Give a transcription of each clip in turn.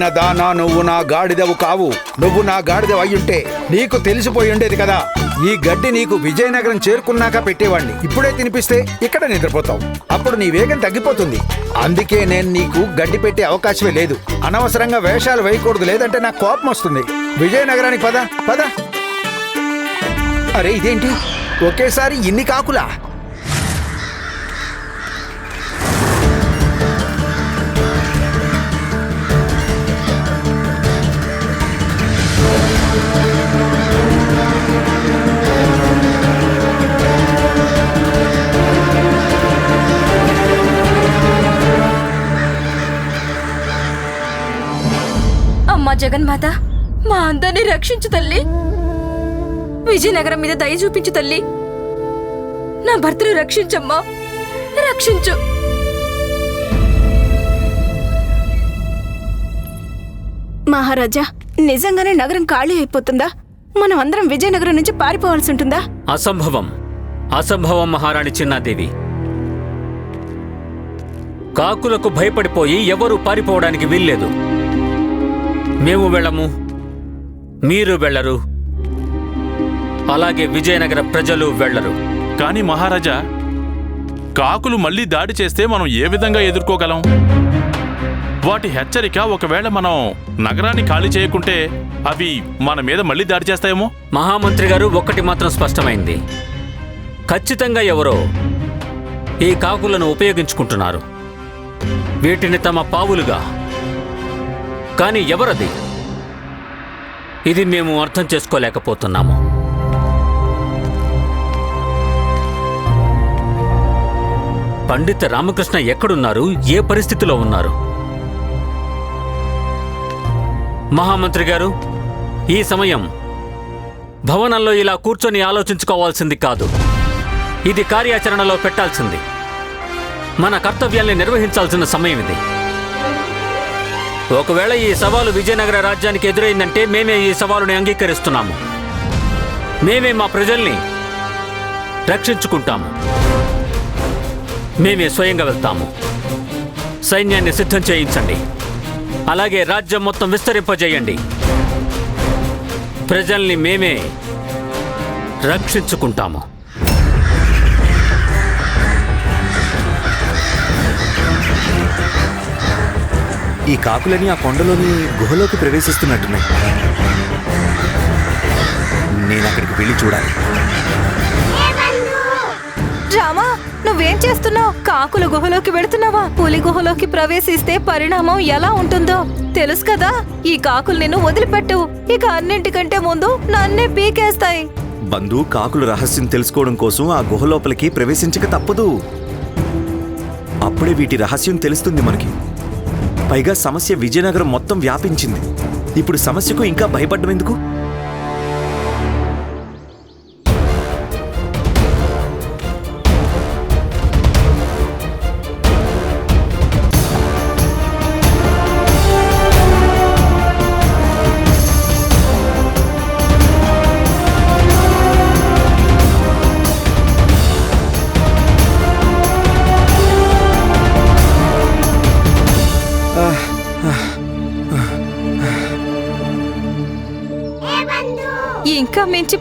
తెలివైన దానా నువ్వు నా గాడిదవు కావు. నువ్వు నా గాడిదవు అయ్యుంటే నీకు తెలిసిపోయి ఉండేది కదా. ఈ గడ్డి నీకు విజయనగరం చేరుకున్నాక పెట్టేవాడిని ఇప్పుడే తినిపిస్తే ఇక్కడ నిద్రపోతావు. అప్పుడు నీ వేగం తగ్గిపోతుంది. అందుకే నేను నీకు గడ్డి పెట్టే అవకాశమే లేదు. అనవసరంగా వేషాలు వేయకూడదు. లేదంటే నాకు కోపం వస్తుంది. విజయనగరానికి పద పద. అరే ఇదేంటి? ఒకేసారి ఇన్ని కాకులా? అమ్మా జగన్మాత మా అందరినీ రక్షించు తల్లి. విజయనగరం మీద దయ చూపించు తల్లి. నా భర్తను రక్షించమ్మా. రక్షించు. మహారాజా నిజంగానే నగరం ఖాళీ అయిపోతుందా? మనం అందరం విజయనగరం నుంచి పారిపోవాల్సి ఉంటుందా? అసంభవం. అసంభవం మహారాణి చిన్నాదేవి. కాకులకు భయపడిపోయి ఎవరూ పారిపోవడానికి వీల్లేదు. మేము వెళ్ళము. మీరు వెళ్ళరు. అలాగే విజయనగర ప్రజలు వెళ్ళరు. కానీ మహారాజా కాకులు మళ్ళీ దాడి చేస్తే మనం ఏ విధంగా ఎదుర్కోగలం? వాటి హెచ్చరిక ఒకవేళ మనం నగరాన్ని ఖాళీ చేయకుంటే అవి మన మీద మళ్ళీ దాడి చేస్తాయేమో? మహామంత్రి గారు ఒక్కటి మాత్రం స్పష్టమైంది. ఖచ్చితంగా ఎవరో ఈ కాకులను ఉపయోగించుకుంటున్నారు. వీటిని తమ పావులుగా కానీ ఎవరది? ఇది మేము అర్థం చేసుకోలేకపోతున్నాము. పండిత రామకృష్ణ ఎక్కడున్నారు? ఏ పరిస్థితిలో ఉన్నారు? మహామంత్రి గారు ఈ సమయం భవనంలో ఇలా కూర్చొని ఆలోచించుకోవాల్సింది కాదు. ఇది కార్యాచరణలో పెట్టాల్సింది. మన కర్తవ్యాల్ని నిర్వహించాల్సిన సమయం ఇది. ఒకవేళ ఈ సవాలు విజయనగర రాజ్యానికి ఎదురైందంటే మేమే ఈ సవాలుని అంగీకరిస్తున్నాము. మేమే మా ప్రజల్ని రక్షించుకుంటాము. మేమే స్వయంగా వెళ్తాము. సైన్యాన్ని సిద్ధం చేయించండి. అలాగే రాజ్యం మొత్తం విస్తరింపజేయండి. ప్రజల్ని మేమే రక్షించుకుంటాము. ఈ కాకులని ఆ కొండలోని గుహలోకి ప్రవేశిస్తున్నట్టున్నాయి. నేను అక్కడికి వెళ్ళి చూడాలి. రామా నువ్వేం చేస్తున్నావు? కాకుల గుహలోకి వెళుతున్నావా? పులి గుహలోకి ప్రవేశిస్తే పరిణామం ఎలా ఉంటుందో? తెలుసు కదా ఈ కాకులు నిన్ను వదిలిపెట్టు. ఇక అన్నింటికంటే ముందు నన్నే పీకేస్తాయి. బంధు కాకులు రహస్యం తెలుసుకోవడం కోసం ఆ గుహ లోపలికి ప్రవేశించక తప్పదు. అప్పుడే వీటి రహస్యం తెలుస్తుంది మనకి. పైగా సమస్య విజయనగరం మొత్తం వ్యాపించింది. ఇప్పుడు సమస్యకు ఇంకా భయపడ్డం ఎందుకు?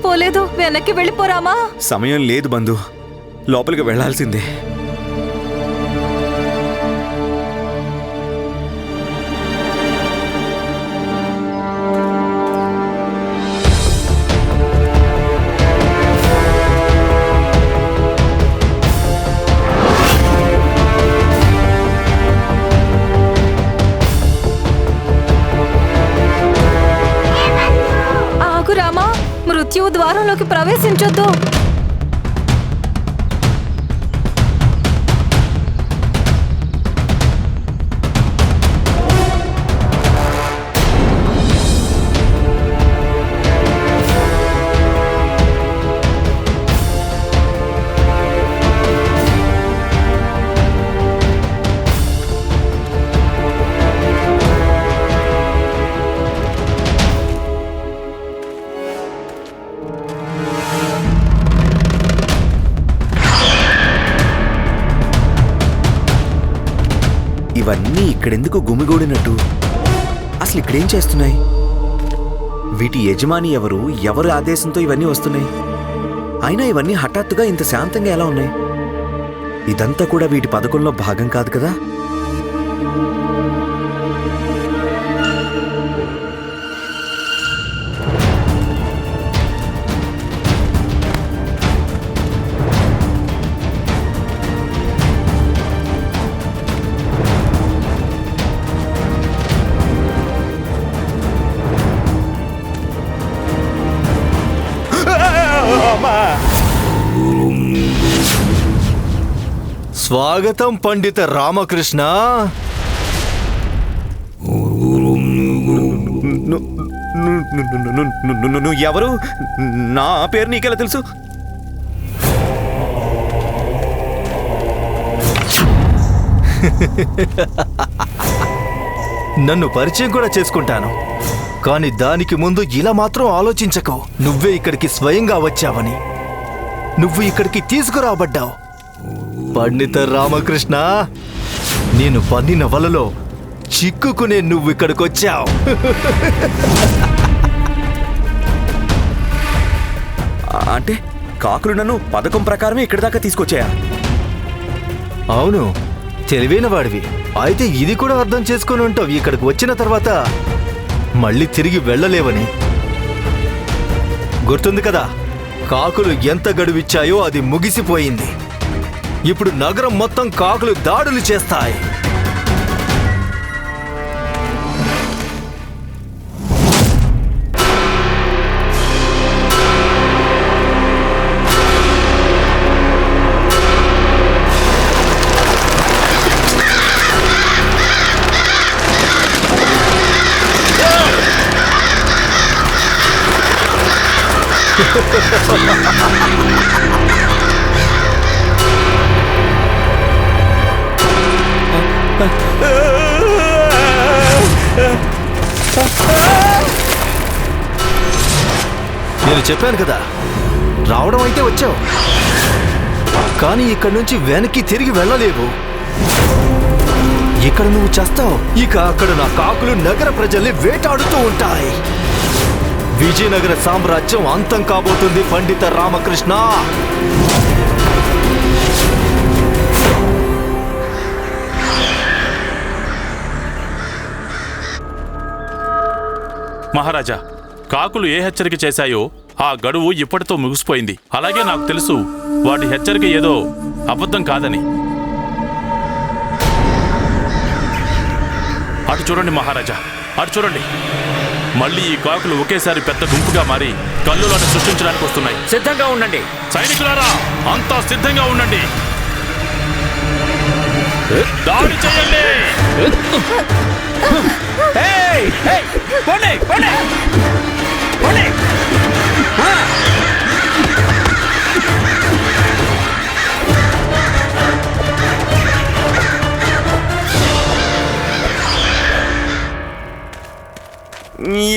పోలేదు. వెనక్కి వెళ్ళిపోరామా సమయం లేదు బంధు. లోపలికి వెళ్ళాల్సిందే. ద్వారంలోకి ప్రవేశించొద్దు. ఇవన్నీ ఇక్కడెందుకు గుమిగూడినట్టు? అసలు ఇక్కడేం చేస్తున్నాయి? వీటి యజమాని ఎవరు ఎవరి ఆదేశంతో ఇవన్నీ వస్తున్నాయి? అయినా ఇవన్నీ హఠాత్తుగా ఇంత శాంతంగా ఎలా ఉన్నాయి? ఇదంతా కూడా వీటి పథకంలో భాగం కాదు కదా? స్వాగతం పండిత రామకృష్ణ. నువ్వు ఎవరు నా పేరు నీకెలా తెలుసు నన్ను పరిచయం కూడా చేసుకుంటాను కానీ దానికి ముందు ఇలా మాత్రం ఆలోచించకు నువ్వే ఇక్కడికి స్వయంగా వచ్చావని నువ్వు ఇక్కడికి తీసుకురాబడ్డావు పండిత రామకృష్ణ నేను పన్నిన వలలో చిక్కుకునే నువ్వు ఇక్కడికి వచ్చావు ఆ, అంటే కాకులు నన్ను పథకం ప్రకారమే ఇక్కడి దాకా తీసుకొచ్చాయా? అవును తెలివైన వాడివి. అయితే ఇది కూడా అర్థం చేసుకొని ఉంటావు. ఇక్కడికి వచ్చిన తర్వాత మళ్ళీ తిరిగి వెళ్ళలేవని. గుర్తుంది కదా కాకులు ఎంత గడువిచ్చాయో అది ముగిసిపోయింది. ఇప్పుడు నగరం మొత్తం కాకులు దాడులు చేస్తాయి Ha ha ha ha ha! నేను చెప్పాను కదా రావడం అయితే వచ్చావు. కానీ ఇక్కడి నుంచి వెనక్కి తిరిగి వెళ్ళలేవు. ఇక్కడ నువ్వు చేస్తావు. ఇక అక్కడ నా కాకులు నగర ప్రజల్ని వేటాడుతూ ఉంటాయి. విజయనగర సామ్రాజ్యం అంతం కాబోతుంది పండిత రామకృష్ణ. మహారాజా కాకులు ఏ హెచ్చరిక చేశాయో ఆ గడువు ఇప్పటితో ముగిసిపోయింది. అలాగే నాకు తెలుసు వాటి హెచ్చరిక ఏదో అబద్ధం కాదని. అటు చూడండి మహారాజా అటు చూడండి. మళ్ళీ ఈ కాకులు ఒకేసారి పెద్ద గుంపుగా మారి కల్లులను సృష్టించడానికి వస్తున్నాయి. సిద్ధంగా ఉండండి. సైనికులారా అంతా సిద్ధంగా ఉండండి. దాడి చేయండి.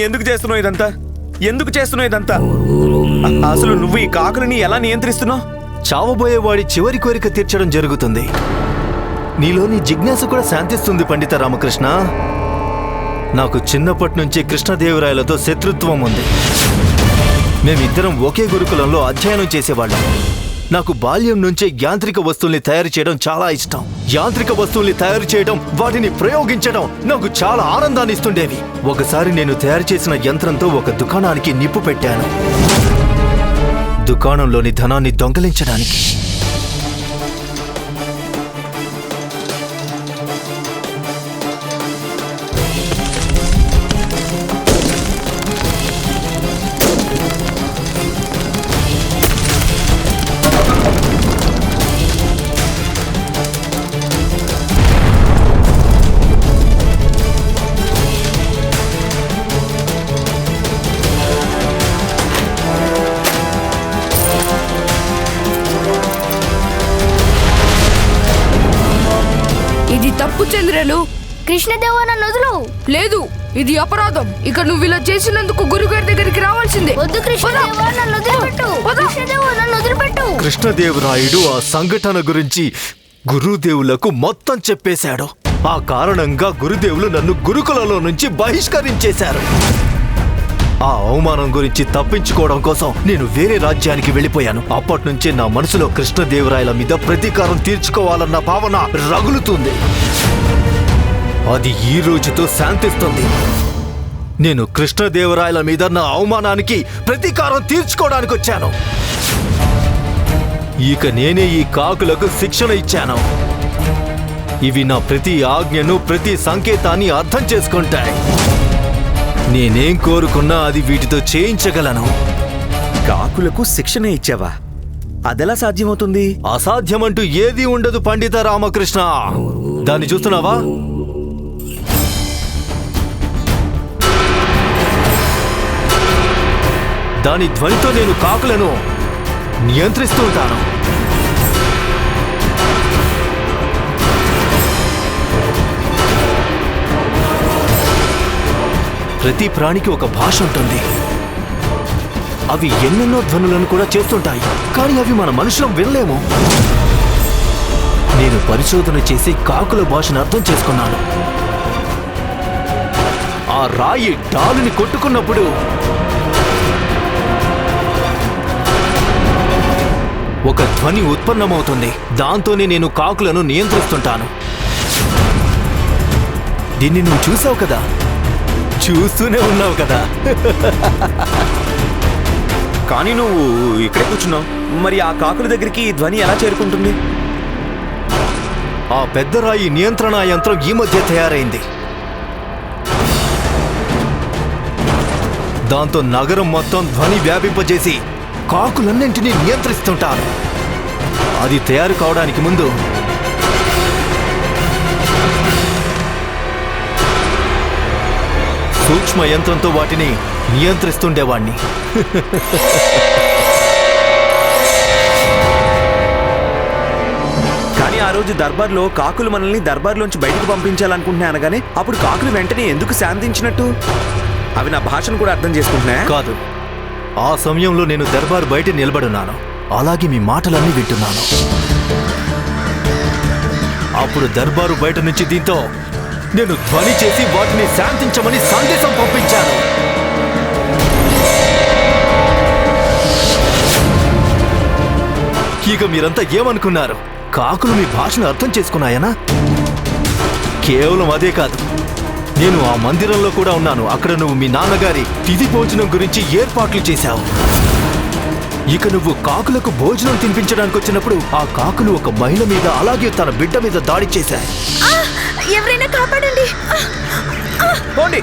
ఎందుకు చేస్తున్నావు ఇదంతా? ఎందుకు చేస్తున్నావు ఇదంతా? అసలు నువ్వు ఈ కాకులని ఎలా నియంత్రిస్తున్నావు? చావబోయే వాడి చివరి కోరిక తీర్చడం జరుగుతుంది. నీలోని జిజ్ఞాస కూడా శాంతిస్తుంది పండిత రామకృష్ణ. నాకు చిన్నప్పటి నుంచి కృష్ణదేవరాయలతో శత్రుత్వం ఉంది. మేమిద్దరం ఒకే గురుకులంలో అధ్యయనం చేసేవాళ్ళం. నాకు బాల్యం నుంచే యాంత్రిక వస్తువుల్ని తయారు చేయడం చాలా ఇష్టం. యాంత్రిక వస్తువుల్ని తయారు చేయడం వాటిని ప్రయోగించడం నాకు చాలా ఆనందాన్ని ఇస్తుండేవి. ఒకసారి నేను తయారు చేసిన యంత్రంతో ఒక దుకాణానికి నిప్పు పెట్టాను. దుకాణంలోని ధనాన్ని దొంగలించడానికి. కృష్ణదేవ నన్ను వదులు లేదు ఇది అపరాధం. ఇక నువ్వు ఇలా చేసినందుకు గురుగారి దగ్గరికి రావాల్సిందే. వద్దు కృష్ణదేవ నన్ను వదిలిపెట్టు కృష్ణదేవ నన్ను వదిలిపెట్టు కృష్ణదేవరాయుడు ఆ సంఘటన గురించి గురుదేవులకు మొత్తం చెప్పేశాడు. ఆ కారణంగా గురుదేవులు నన్ను గురుకులలో నుంచి బహిష్కరించేశారు. ఆ అవమానం గురించి తప్పించుకోవడం కోసం నేను వేరే రాజ్యానికి వెళ్ళిపోయాను. అప్పటి నుంచే నా మనసులో కృష్ణదేవరాయల మీద ప్రతీకారం తీర్చుకోవాలన్న భావన రగులుతుంది. అది ఈ రోజుతో శాంతిస్తుంది. నేను కృష్ణదేవరాయల మీద నా అవమానానికి ప్రతీకారం తీర్చుకోవడానికి వచ్చాను. ఇక నేనే ఈ కాకులకు శిక్షణ ఇచ్చాను. ఇవి నా ప్రతి ఆజ్ఞను ప్రతి సంకేతాన్ని అర్థం చేసుకుంటాయి. నేనేం కోరుకున్నా అది వీటితో చేయించగలను. కాకులకు శిక్షణ ఇచ్చావా? అదెలా సాధ్యమవుతుంది? అసాధ్యమంటూ ఏదీ ఉండదు పండిత రామకృష్ణ. దాన్ని చూస్తున్నావా? దాని ధ్వనితో నేను కాకులను నియంత్రిస్తూ ఉంటాను. ప్రతి ప్రాణికి ఒక భాష ఉంటుంది. అవి ఎన్నెన్నో ధ్వనులను కూడా చేస్తుంటాయి. కానీ అవి మన మనుషులం వినలేము. నేను పరిశోధన చేసి కాకుల భాషను అర్థం చేసుకున్నాను. ఆ రాయి డాలుని కొట్టుకున్నప్పుడు ఒక ధ్వని ఉత్పన్నమవుతుంది. దాంతోనే నేను కాకులను నియంత్రిస్తుంటాను. దీన్ని నువ్వు చూసావు కదా? చూస్తూనే ఉన్నావు కదా? కానీ నువ్వు ఇక్కడే కూర్చున్నావు. మరి ఆ కాకుల దగ్గరికి ఈ ధ్వని ఎలా చేరుకుంటుంది? ఆ పెద్ద రాయి నియంత్రణ యంత్రం ఈ మధ్య తయారైంది. దాంతో నగరం మొత్తం ధ్వని వ్యాపింపజేసి కాకులన్నింటినీ నియంత్రిస్తుంటారు. అది తయారు కావడానికి ముందు సూక్ష్మ యంత్రంతో వాటిని నియంత్రిస్తుండేవాణ్ణి. కానీ ఆ రోజు దర్బార్లో కాకులు మనల్ని దర్బార్లోంచి బయటకు పంపించాలనుకుంటున్నా అనగానే అప్పుడు కాకులు వెంటనే ఎందుకు శాంతించినట్టు? అవి నా భాషను కూడా అర్థం చేసుకుంటున్నా కాదు. ఆ సమయంలో నేను దర్బారు బయట నిలబడున్నాను. అలాగే మీ మాటలన్నీ వింటున్నాను. అప్పుడు దర్బారు బయట నుంచి దీంతో నేను ధ్వని చేసి వాటిని శాంతించమని సందేశం పంపించాను. ఇక మీరంతా ఏమనుకున్నారు? కాకులు మీ భాషను అర్థం చేసుకున్నాయనా? కేవలం అదే కాదు. నేను ఆ మందిరంలో కూడా ఉన్నాను. అక్కడ నువ్వు మీ నాన్నగారి తిథి భోజనం గురించి ఏర్పాట్లు చేశావు. ఇక నువ్వు కాకులకు భోజనం తినిపించడానికి వచ్చినప్పుడు ఆ కాకులు ఒక మహిళ మీద అలాగే తన బిడ్డ మీద దాడి చేశాయి. ఎవరైనా కాపాడండి. పోండి.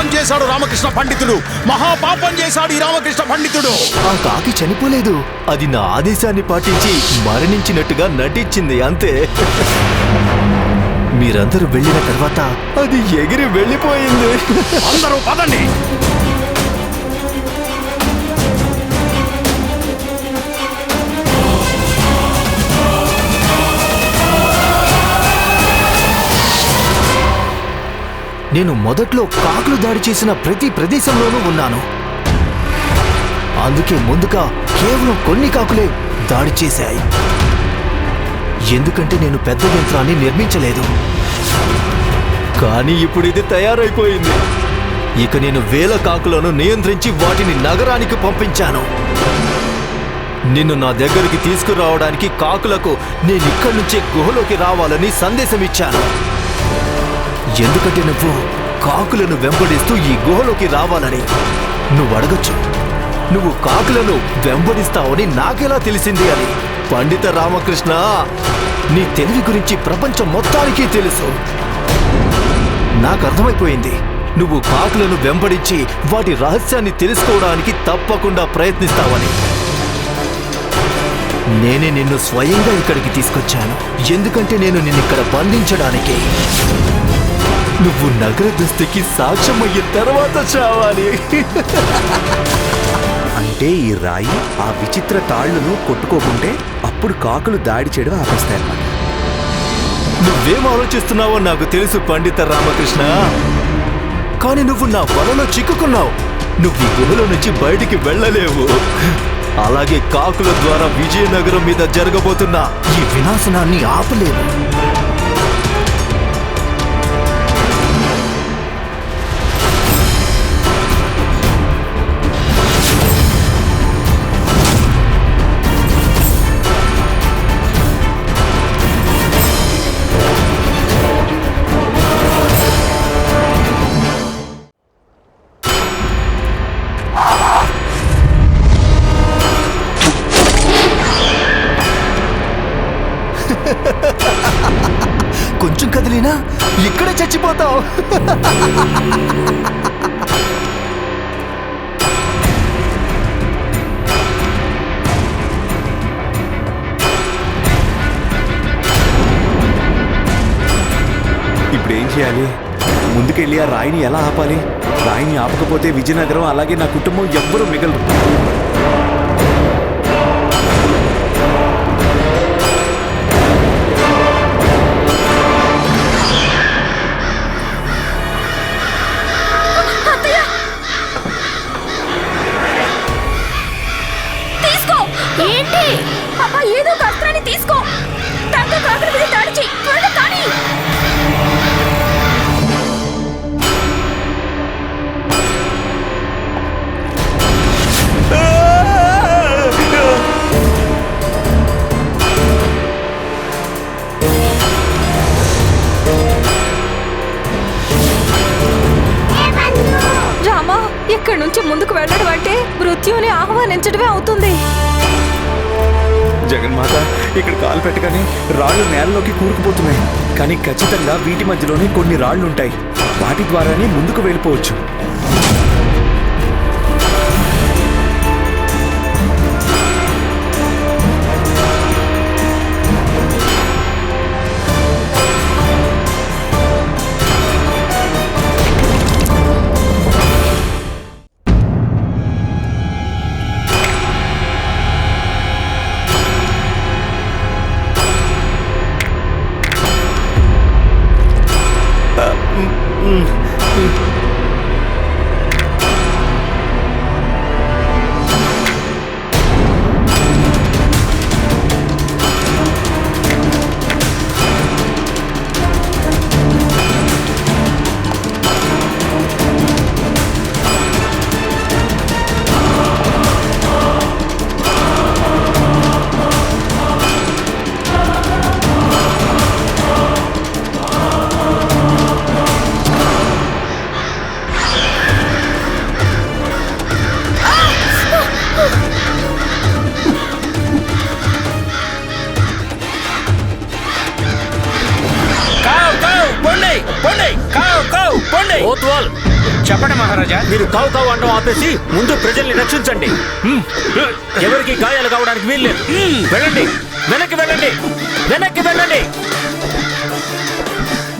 మహాపాపం చేశాడు రామకృష్ణ పండితుడు. మహాపాపం చేశాడు ఈ రామకృష్ణ పండితుడు. ఆ కాకి చనిపోలేదు. అది నా ఆదేశాన్ని పాటించి మరణించినట్టుగా నటించింది అంతే. మీరందరూ వెళ్ళిన తర్వాత అది ఎగిరి వెళ్ళిపోయింది. అందరూ పదండి. నేను మొదట్లో కాకులు దాడి చేసిన ప్రతి ప్రదేశంలోనూ ఉన్నాను. అందుకే ముందుగా కేవలం కొన్ని కాకులే దాడి చేశాయి. ఎందుకంటే నేను పెద్ద యంత్రాన్ని నిర్మించలేదు. కానీ ఇప్పుడు ఇది తయారైపోయింది. ఇక నేను వేల కాకులను నియంత్రించి వాటిని నగరానికి పంపించాను. నిన్ను నా దగ్గరికి తీసుకురావడానికి కాకులకు నేను ఇక్కడి నుంచే గుహలోకి రావాలని సందేశం ఇచ్చాను ఎందుకంటే నువ్వు కాకులను వెంబడిస్తూ ఈ గుహలోకి రావాలని నువ్వు అడగచ్చు. నువ్వు కాకులను వెంబడిస్తావని నాకెలా తెలిసింది అని. పండిత రామకృష్ణ నీ తెలివి గురించి ప్రపంచం మొత్తానికి తెలుసు. నాకు అర్థమైపోయింది నువ్వు కాకులను వెంబడించి వాటి రహస్యాన్ని తెలుసుకోవడానికి తప్పకుండా ప్రయత్నిస్తావని. నేనే నిన్ను స్వయంగా ఇక్కడికి తీసుకొచ్చాను. ఎందుకంటే నేను నిన్నిక్కడ బంధించడానికి. నువ్వు నగర దుస్థితికి సాక్ష్యం అయ్యిన తర్వాత చావాలి. అంటే ఈ రాయి ఆ విచిత్ర తాళ్ళను కొట్టుకోకుంటే అప్పుడు కాకులు దాడి చేయడం ఆపేస్తాయన్నమాట. నువ్వేం ఆలోచిస్తున్నావో నాకు తెలుసు పండిత రామకృష్ణ. కానీ నువ్వు నా వలలో చిక్కుకున్నావు. నువ్వు ఈ గుహలో నుంచి బయటికి వెళ్ళలేవు. అలాగే కాకుల ద్వారా విజయనగరం మీద జరగబోతున్న ఈ వినాశనాన్ని ఆపలేవు. చేయాలి. ముందుకెళ్ళి ఆ రాయిని ఎలా ఆపాలి? రాయిని ఆపకపోతే విజయనగరం అలాగే నా కుటుంబం ఎవ్వరూ మిగలరు. నుంచి ముందుకు వెళ్ళడం అంటే మృత్యువుని ఆహ్వానించడమే అవుతుంది. జగన్మాత ఇక్కడ కాలు పెట్టగానే రాళ్ళు నేలలోకి కూరుకుపోతున్నాయి. కానీ ఖచ్చితంగా వీటి మధ్యలోనే కొన్ని రాళ్ళు ఉంటాయి వాటి ద్వారానే ముందుకు వెళ్ళిపోవచ్చు. ఆపేసి ముందు ప్రజల్ని రక్షించండి. ఎవరికి గాయాలు కావడానికి వీల్లేదు. వెళ్ళండి. వెనక్కి వెళ్ళండి. వెనక్కి వెళ్ళండి.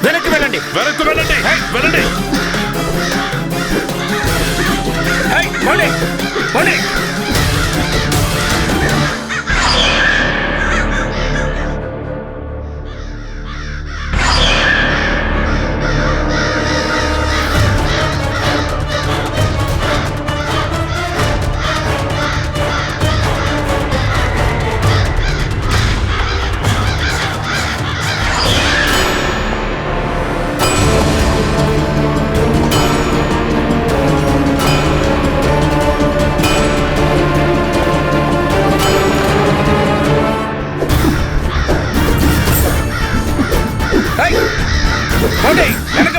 వెనక్కి వెళ్ళండి. వెనక్కు వెళ్ళండి. వెళ్ళండి. వెనక